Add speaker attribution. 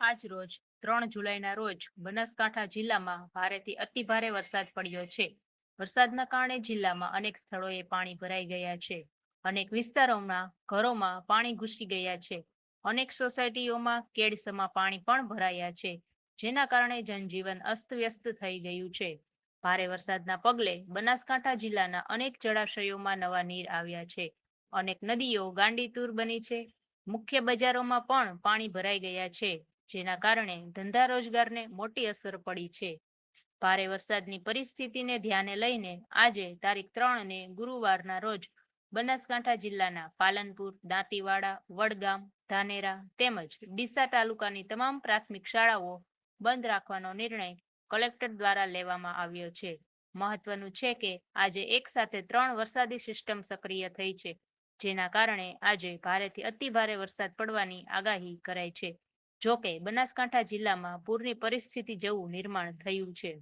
Speaker 1: આજ રોજ, ત્રણ જુલાઈના રોજ, બનાસકાંઠા જિલ્લામાં ભારેથી અતિભારે વરસાદ પડ્યો છે. વરસાદના કારણે જિલ્લામાં અનેક સ્થળોએ પાણી ભરાઈ ગયા છે. અનેક વિસ્તારોમાં ઘરોમાં પાણી ઘૂસી ગયા છે. અનેક સોસાયટીઓમાં કેડસમાં પાણી પણ ભરાયા છે, જેના કારણે જનજીવન અસ્તવ્યસ્ત થઈ ગયું છે. ભારે વરસાદના પગલે બનાસકાંઠા જિલ્લાના અનેક જળાશયોમાં નવા નીર આવ્યા છે. અનેક નદીઓ ગાંડીતુર બની છે. મુખ્ય બજારોમાં પણ પાણી ભરાઈ ગયા છે. જેના કારણે ધંધા રોજગારને મોટી અસર પડી છે. ભારે વરસાદની પરિસ્થિતિને ધ્યાને લઈને આજે તારીખ ત્રણ ને ગુરુવારના રોજ બનાસકાંઠા જિલ્લાના પાલનપુર, દાંતીવાડા, વડગામ, ધાનેરા તેમજ ડીસા તાલુકાની તમામ પ્રાથમિક શાળાઓ બંધ રાખવાનો નિર્ણય કલેક્ટર દ્વારા લેવામાં આવ્યો છે. મહત્વનું છે કે આજે એક સાથે ત્રણ વરસાદી સિસ્ટમ સક્રિય થઈ છે, જેના કારણે આજે ભારેથી અતિભારે વરસાદ પડવાની આગાહી કરાઈ છે. જો કે બનાસકાંઠા જિલ્લામાં પૂરની પરિસ્થિતિ જેવું નિર્માણ થયું છે.